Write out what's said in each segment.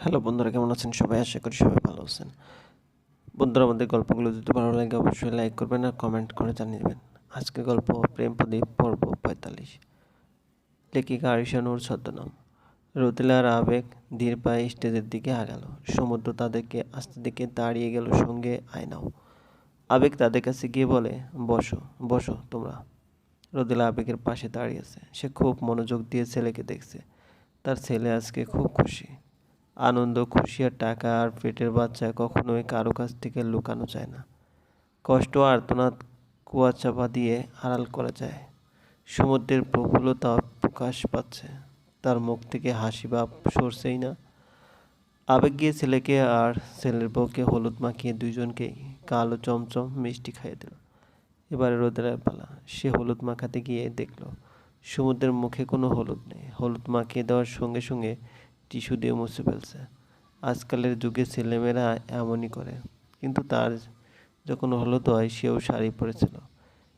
Hello বন্ধুরা, কেমন আছেন? সবাই আশা করি সবাই ভালো আছেন। বন্ধুরা, আমাদের গল্পগুলো যদি ভালো লাগে, অবশ্যই লাইক করবেন আর কমেন্ট করে জানিয়ে দেবেন। আজকের গল্প, প্রেম প্রদীপ, পর্ব পঁয়তাল্লিশ। লেখিকা আরিশা নূর ছদ্মনাম। রতিলার আবেগ ধীর পায়ে স্টেজের দিকে আগালো। সমুদ্র তাদেরকে আস্তে দিকে দাঁড়িয়ে গেল সঙ্গে আয়নাও। আবেগ তাদের কাছে গিয়ে বলে, বসো বসো তোমরা। রোদেলা আবেগের পাশে দাঁড়িয়ে আছে। সে খুব মনোযোগ দিয়ে ছেলেকে দেখছে। তার ছেলে আজকে খুব খুশি। আনন্দ, খুশি আর টাকা আর পেটের বাচ্চা কখনোই কারও কাছ থেকে লুকানো যায় না। কষ্ট আর্তনাদ কুয়া চাপা দিয়ে আড়াল করা যায়। সমুদ্রের প্রফুল্লতা প্রকাশ পাচ্ছে। তার মুখ থেকে হাসি ভাব সরছেই না। আবেগ গিয়ে ছেলেকে আর ছেলের বউকে হলুদ মাখিয়ে দুইজনকেই কালো চমচম মিষ্টি খাইয়ে দিল। এবারে রোদের পালা সে হলুদ মাখাতে গিয়ে দেখল, সমুদ্রের মুখে কোনো হলুদ নেই। হলুদ মাখিয়ে দেওয়ার সঙ্গে সঙ্গে টিস্যু দিয়ে মুছে ফেলছে। আজকালের যুগে ছেলেমেয়েরা এমনই করে। কিন্তু তার যখন হলুদ হয়, সেও শাড়ি পরেছিল।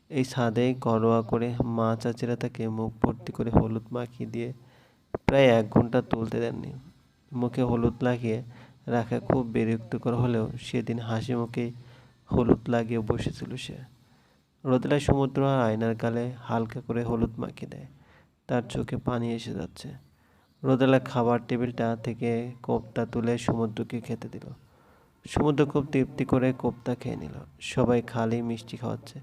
এই ছাদে ঘরোয়া করে মা চাচিরা তাকে মুখ ভর্তি করে হলুদ মাখিয়ে দিয়ে প্রায় এক ঘণ্টা তুলতে দেননি। মুখে হলুদ লাগিয়ে রাখা খুব বিরক্তিকর হলেও সেদিন হাসি মুখে হলুদ লাগিয়ে বসেছিল সে। রোদেলায় সমুদ্র আয়নার গালে হালকা করে হলুদ মাখিয়ে দেয়। তার চোখে পানি এসে যাচ্ছে। রোদেলা খাবার টেবিলটা থেকে কোপ্তা তুলে সমুদ্রকে খেতে দিল। সমুদ্র খুব তৃপ্তি করে কোপ্তা খেয়ে নিল। সবাই খালি মিষ্টি খাওয়াচ্ছে।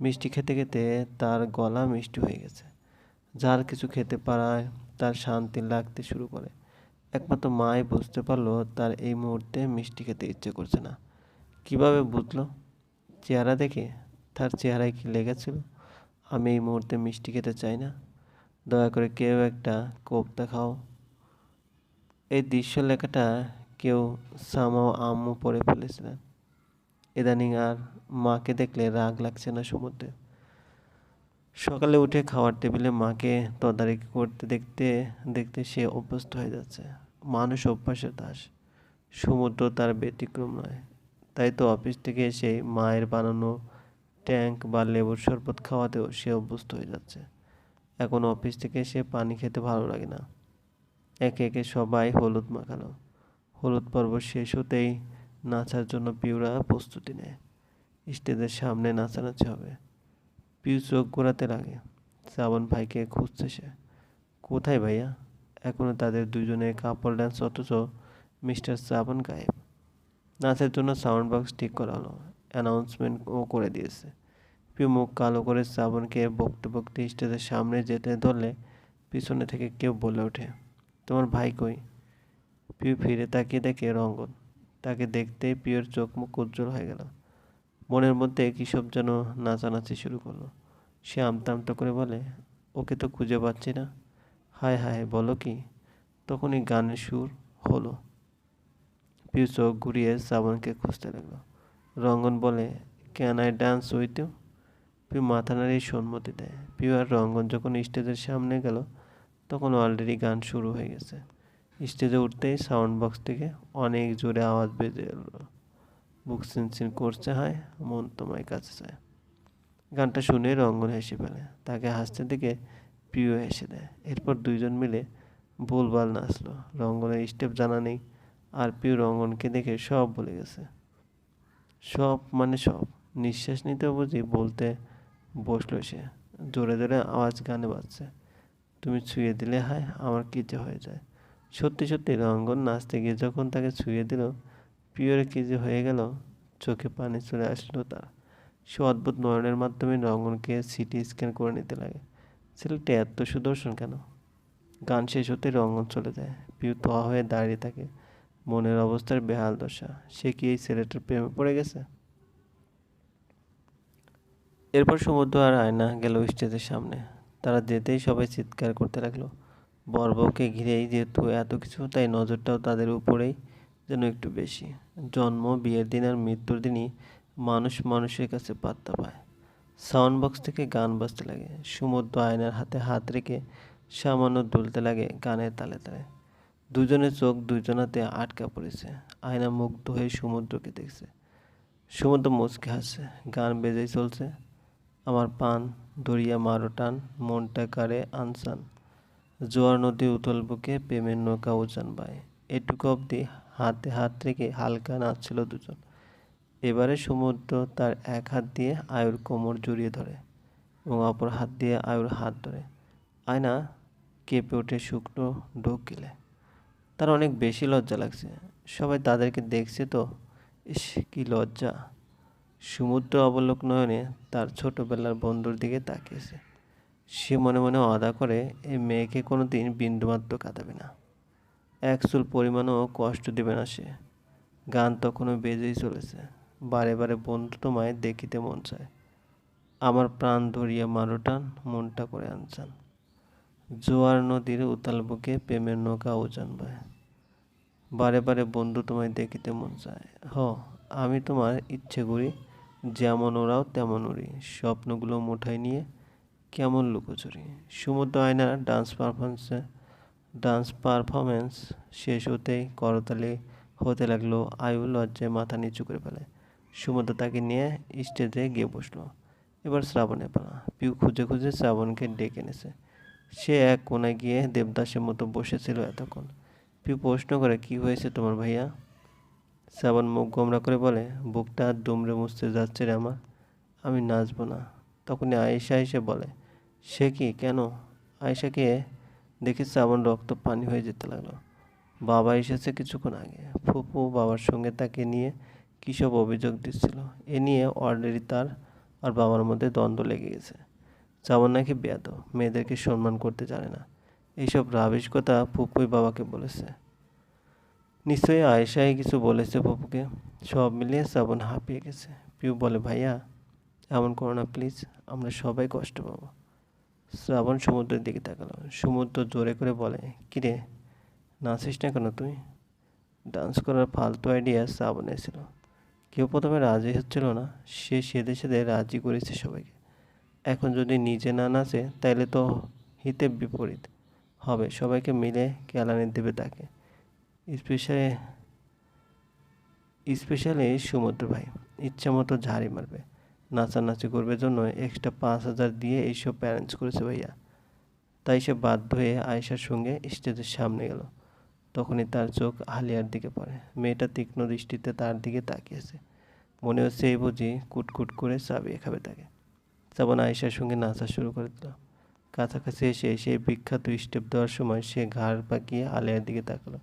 মিষ্টি খেতে খেতে তার গলা মিষ্টি হয়ে গেছে। যার কিছু খেতে পারায় তার শান্তি লাগতে শুরু করে। একমাত্র মাই বুঝতে পারল তার এই মুহূর্তে মিষ্টি খেতে ইচ্ছে করছে না। কীভাবে বুঝলো? চেহারা দেখে? তার চেহারায় কি লেগেছিল? আমি এই মুহূর্তে মিষ্টি খেতে চাই না। দয়া করে কেউ একটা কোপ্তা খাও এই দৃশ্য লেখাটা কেউ সামাও আম্মু পড়ে ফেলেছিলেন ইদানিং আর মাকে দেখলে রাগ লাগছে না সমুদ্রে। সকালে উঠে খাওয়ার টেবিলে মাকে তদারকি করতে দেখতে দেখতে সে অভ্যস্ত হয়ে যাচ্ছে। মানুষ অভ্যাসের দাস। সমুদ্র তার ব্যতিক্রম নয়। তাই তো অফিস থেকে এসে মায়ের বানানো ট্যাঙ্ক বা লেবুর শরবত খাওয়াতেও সে অভ্যস্ত হয়ে যাচ্ছে। এখন অফিস থেকে এসে পানি খেতে ভালো লাগে না। একে একে সবাই হলুদ মাখালো। হলুদ পর্ব শেষ হতেই নাচার জন্য পিউরা প্রস্তুতি নেয়। স্টেজের সামনে নাচানাচি হবে। পিউ চোখ ঘোরাতে লাগে। শ্রাবণ ভাইকে খুঁজছে সে। কোথায় ভাইয়া? এখনও তাদের দুজনে কাপড় ড্যান্স অথচ মিস্টার শ্রাবণ গায়েব। নাচের জন্য সাউন্ড বক্স ঠিক করা হলো অ্যানাউন্সমেন্টও করে দিয়েছে। পিউ মুখ কালো করে শ্রাবণকে বকতে বকতে স্টেজের সামনে যেতে ধরলে পিছনে থেকে কেউ বলে ওঠে, তোমার ভাই কই? পিউ ফিরে তাকিয়ে দেখে রঙ্গন। তাকে দেখতে পিউর চোখ মুখ উজ্জ্বল হয়ে গেল। মনের মধ্যে কিসব যেন নাচানাচি শুরু করল। সে আমতা আমতা করে বলে, ওকে তো খুঁজে পাচ্ছি না। হায় হায়, বলো কি? তখনই গানের সুর হলো। পিউ চোখ ঘুরিয়ে শ্রাবণকে খুঁজতে লাগল। রঙ্গন বলে can I dance with you Piu মাথা নাড়িয়ে সম্মতি দেয়। পিউ আর রঙ্গন যখন স্টেজের সামনে গেল, তখন অলরেডি গান শুরু হয়ে গেছে। স্টেজে উঠতেই সাউন্ড বক্স থেকে অনেক জোরে আওয়াজ বেজে এলো। বুক সিনসিন করছে হয়, মন তোমায় কাছে চায়। গানটা শুনে রঙ্গন হেসে ফেলে। তাকে হাসতে দেখে প্রিয় হেসে দেয়। এরপর দুইজন মিলে ভুলভাল নাচলো। রঙ্গনের স্টেপ জানা নেই, আর প্রিয় রঙ্গনকে দেখে সব বলে গেছে। সব মানে সব। নিঃশ্বাস নিতে বুঝি বলতে বসল সে। জোরে জোরে আওয়াজ গানে বাজছে। তুমি ছুঁয়ে দিলে হায়, আমার কী যে হয়ে যায়? সত্যি সত্যি রঙ্গন নাচতে গিয়ে যখন তাকে ছুঁয়ে দিল, পিওরে কী যে হয়ে গেল, চোখে পানি চলে আসলো তার। সে অদ্ভুত নয়নের মাধ্যমে রঙ্গনকে সিটি স্ক্যান করে নিতে লাগে। ছেলেটা এত সুদর্শন কেন? গান শেষ হতে রঙ্গন চলে যায়। পিউ তোয়া হয়ে দাঁড়িয়ে থাকে। মনের অবস্থার বেহাল দশা। সে কি এই ছেলেটার প্রেমে পড়ে গেছে? এরপর সমুদ্র আর আয়না গেল স্টেজের সামনে। তারা যেতেই সবাই চিৎকার করতে লাগল। বরবউকে ঘিরেই যেহেতু এত কিছু, তাই নজরটাও তাদের উপরেই যেন একটু বেশি। জন্ম, বিয়ের দিন আর মৃত্যুর দিনই মানুষ মানুষের কাছে পাত্তা পায়। সাউন্ড বক্স থেকে গান বাজতে লাগে। সমুদ্র আয়নার হাতে হাত রেখে সামান্য দুলতে লাগে গানের তালে তালে। দুজনের চোখ দুজনাতে আটকা পড়েছে। আয়না মুগ্ধ হয়ে সমুদ্রকে দেখছে। সমুদ্র মুচকে হাসছে। গান বেজেই চলছে। আমার পান, দরিয়া মারো টান, মনটা কারে আনসান। জোয়ার নদী উতল বুকে, প্রেমের নৌকা উজান বায়। এটুকু অবধি হাতে হাত রেখে হালকা নাচছিল দুজন। এবারে সমুদ্র তার এক হাত দিয়ে আয়ুর কোমর জড়িয়ে ধরে এবং অপর হাত দিয়ে আয়ুর হাত ধরে। আয়না কেঁপে ওঠে শুকনো ঢোক গেলে তার অনেক বেশি লজ্জা লাগছে। সবাই তাদেরকে দেখছে তো, ইস, কি লজ্জা। সমুদ্র অবলোক নয়নে তার ছোটবেলার বন্ধুর দিকে তাকিয়েছে। সে মনে মনে অদা করে এই মেয়েকে কোনো দিন বিন্দুমাত্র কাঁদাবে না। এক চুল পরিমাণও কষ্ট দেবে না সে। গান তখনও বেজেই চলেছে। বারে বারে বন্ধু তোমায় দেখিতে মন চায়। আমার প্রাণ ধরিয়া মারুটান মনটা করে আনছান জোয়ার নদীর উতাল বুকে প্রেমের নৌকা উজান বয়। বারে বারে বন্ধু তোমায় দেখিতে মন চায়। হ, আমি তোমার ইচ্ছে করি যেমন ওরাও তেমন উড়ি স্বপ্নগুলো মুঠাই নিয়ে কেমন লুকোচুরি। সমুদ্র আয়নার ডান্স পারফরমেন্সে ডান্স পারফরমেন্স শেষ হতেই করতালি হতে লাগল আয়ু লজ্জায় মাথা নিচু করে ফেলে। সমুদ্র তাকে নিয়ে স্টেজে গিয়ে বসল। এবার শ্রাবণে পালা। পিউ খুঁজে খুঁজে শ্রাবণকে ডেকে এনেছে। সে এক কোনায় গিয়ে দেবদাসের মতো বসেছিল এতক্ষণ। পিউ প্রশ্ন করে, কি হয়েছে তোমার ভাইয়া? শ্রাবণ মুখ গোমরা করে বলে, বুকটা দুমড়ে মুছতে যাচ্ছে রে আমার, আমি নাচবো না। তখনই আয়েশা এসে বলে, সে কি, কেন? আয়েশাকে দেখে শ্রাবণ রক্ত পানি হয়ে যেতে লাগল। বাবা এসেছে কিছুক্ষণ আগে। ফুপু বাবার সঙ্গে তাকে নিয়ে কী সব অভিযোগ দিচ্ছিল, এ নিয়ে অলরেডি তার আর বাবার মধ্যে দ্বন্দ্ব লেগে গেছে। শ্রাবণ নাকি বেয়াদ মেয়েদেরকে সম্মান করতে জানে না। এইসব রাবিশ কথা ফুপুই বাবাকে বলেছে। নিশ্চয়ই আয়েশাই কিছু বলেছে পপুকে সব মিলিয়ে শ্রাবণ হাঁপিয়ে গেছে। পিউ বলে, ভাইয়া, এমন করো না, প্লিজ। আমরা সবাই কষ্ট পাবো। শ্রাবণ সমুদ্রের দিকে তাকালো। সমুদ্র জোরে করে বলে, কিরে নাচিস না কেন তুই? ডান্স করার ফালতু আইডিয়া শ্রাবণ এসেছিল। কেউ প্রথমে রাজি হচ্ছিল না। সে সেদে সেদে রাজি করেছে সবাইকে। এখন যদি নিজে না নাচে, তাইলে তো হিতে বিপরীত। হবে, সবাইকে মিলে কেলানি দেবে তাকে। স্পেশালি স্পেশালি সমুদ্র ভাই, ইচ্ছা মতো ঝাড়ি মারবে। নাচানাচি করবে জন্য এক্সট্রা পাঁচ হাজার দিয়ে এইসব প্যারেন্টস করেছে ভাইয়া। তাই সে বাধ্য হয়ে আয়েশার সঙ্গে স্টেজের সামনে গেল। তখনই তার চোখ আলিয়ার দিকে পড়ে। মেয়েটা তীক্ষ্ণ দৃষ্টিতে তার দিকে তাকিয়েছে। মনে হচ্ছে এই বুঝি কুটকুট করে চাবিয়ে খাবে তাকে। শ্রাবণ আয়েশার সঙ্গে নাচা শুরু করে দিল। কাছাকাছি এসে সেই বিখ্যাত স্টেপ দেওয়ার সময় সে ঘাড় পাকিয়ে আলিয়ার দিকে তাকালো।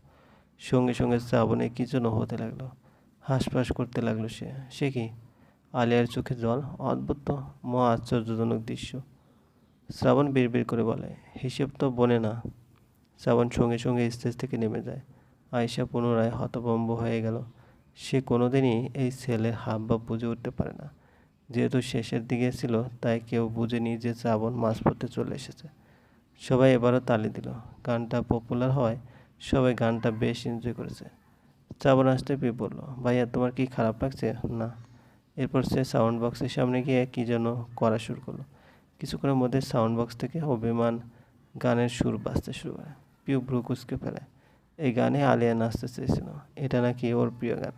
সঙ্গে সঙ্গে শ্রাবণে কি যেন হতে লাগল। হাঁসফাঁস করতে লাগল সে। সে কি? আলিয়ার চোখে জল, অদ্ভুত, মহা আশ্চর্যজনক দৃশ্য। শ্রাবণ বিড়বিড় করে বলে, হিসেব তো বনে না। শ্রাবণ সঙ্গে সঙ্গে স্টেজ থেকে নেমে যায়। আয়সা পুনরায় হতভম্ব হয়ে গেল। সে কোনোদিনই এই ছেলের হাব বা বুঝে উঠতে পারে না। যেহেতু শেষের দিকে ছিল, তাই কেউ বুঝেনি যে শ্রাবণ মাঝপথে চলে এসেছে। সবাই এবারও তালি দিল। গানটা পপুলার হওয়ায় সবাই গানটা বেশ এনজয় করেছে। শ্রাবণ আসতে পেয়ে বলল ভাইয়া, তোমার কি খারাপ লাগছে? না। এরপর সে সাউন্ড বক্সের সামনে গিয়ে কী যেন করা শুরু করল। কিছুক্ষণের মধ্যে সাউন্ড বক্স থেকে অভিমান গানের সুর বাজতে শুরু করে। পিউ ভ্রু কুচকে ফেলে। এই গানে আলিয়া নাচতে চেয়েছিল। এটা নাকি ওর প্রিয় গান।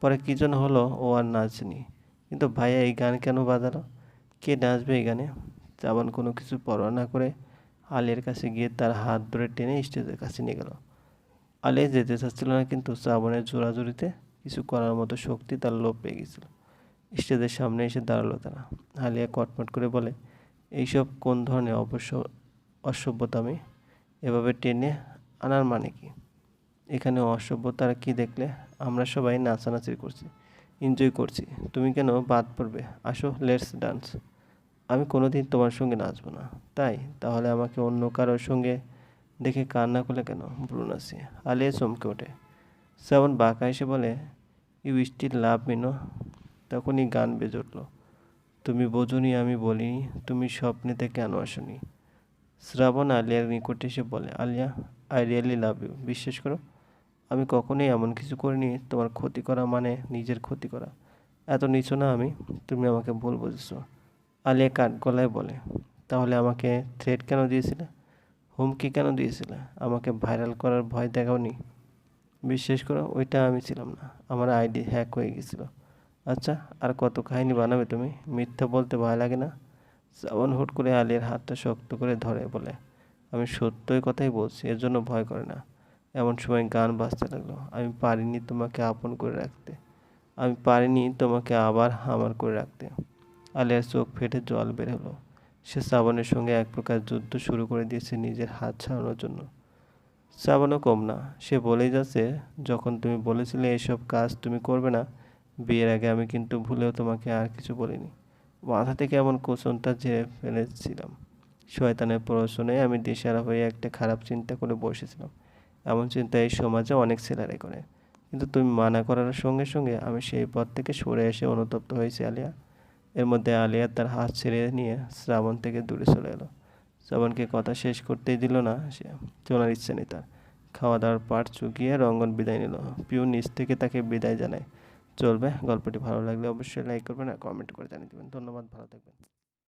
পরে কী যেন হলো, ও আর নাচনি। কিন্তু ভাইয়া, এই গান কেন বাজালো? কে নাচবে এই গানে? চাবান কোনো কিছু পরোয়া না করে আলিয়ার কাছে গিয়ে তার হাত ধরে টেনে স্টেজের কাছে নিয়ে গেল। আলিয়া যেতে চাচ্ছিল না, কিন্তু শ্রাবণের জোড়াজুড়িতে কিছু করার মতো শক্তি তার লোভ পেয়ে গেছিল। স্টেজের সামনে এসে দাঁড়াল তারা। আলিয়া কটমট করে বলে, এইসব কোন ধরনের অবশ্য অসভ্যতামি এভাবে টেনে আনার মানে কি? এখানে অসভ্যতারা কি দেখলে? আমরা সবাই নাচানাচি করছি এনজয় করছি। তুমি কেন বাদ পড়বে? আসো লেটস ডান্স আমি কোনোদিন তোমার সঙ্গে নাচবো না। তাই? তাহলে আমাকে অন্য কারোর সঙ্গে দেখে কান্না করলে কেন? ব্রুনাসি আলিয়া চমকে ওঠে। শ্রাবণ বাঁকা এসে বলে ইউ স্টিল লাভ মিনো? তখনই গান বেজে উঠল। তুমি বোঝনি, আমি বলিনি। তুমি স্বপ্নেতে কেন আসনি? শ্রাবণ আলিয়ার নিকটে এসে বলে, Alia I really love you বিশ্বাস করো, আমি কখনোই এমন কিছু করিনি। তোমার ক্ষতি করা মানে নিজের ক্ষতি করা। এত নিচু না আমি, তুমি আমাকে ভুল বুঝেছ। আলিয়া কাঠ গলায় বলে, তাহলে আমাকে থ্রেট কেন দিয়েছিলে? হুমকি কেন দিয়েছিলে? আমাকে ভাইরাল করার ভয় দেখাওনি? বিশ্বাস করো, ওইটা আমি ছিলাম না। আমার আইডি হ্যাক হয়ে গেছিল। আচ্ছা আর কত কাহিনী বানাবে তুমি? মিথ্যা বলতে ভয় লাগে না? শ্রাবণ হুট করে আলিয়ার হাতটা শক্ত করে ধরে বলে, আমি সত্যই কথাই বলছি, এর জন্য ভয় করে না। এমন সময় গান বাজতে লাগল, আমি পারিনি তোমাকে আপন করে রাখতে। আমি পারিনি তোমাকে আবার আমার করে রাখতে। আলিয়ার চোখ ফেটে জল বের হলো। সে শ্রাবণের সঙ্গে এক প্রকার যুদ্ধ শুরু করে দিয়েছে নিজের হাত ছাড়ানোর জন্য। শ্রাবণও কম না। সে বলেই যাচ্ছে, যখন তুমি বলেছিলে এসব কাজ তুমি করবে না, বিয়ের আগে আমি কিন্তু ভুলেও তোমাকে আর কিছু বলিনি। মাথা থেকে এমন কোচনটা ঝেড়ে ফেলেছিলাম। শয়তানের প্রশ্নে আমি দিশারা হয়ে একটা খারাপ চিন্তা করে বসেছিলাম। এমন চিন্তা এই সমাজে অনেক ছেলেরাই করে। কিন্তু তুমি মানা করার সঙ্গে সঙ্গে আমি সেই পথ থেকে সরে এসে অনুতপ্ত হয়েছি, আলিয়া। এর মধ্যে আলিয়া তার হাত ছেড়ে নিয়ে শ্রাবণ থেকে দূরে চলে এলো। শ্রাবণকে কথা শেষ করতেই দিল না সে। চলার ইচ্ছে নেই তার। খাওয়া দাওয়ার পাট চুকিয়ে রঙ্গন বিদায় নিল। পিউ নিচ থেকে তাকে বিদায় জানায়। চলবে। গল্পটি ভালো লাগলে অবশ্যই লাইক করবেন আর কমেন্ট করে জানিয়ে দেবেন। ধন্যবাদ, ভালো থাকবেন।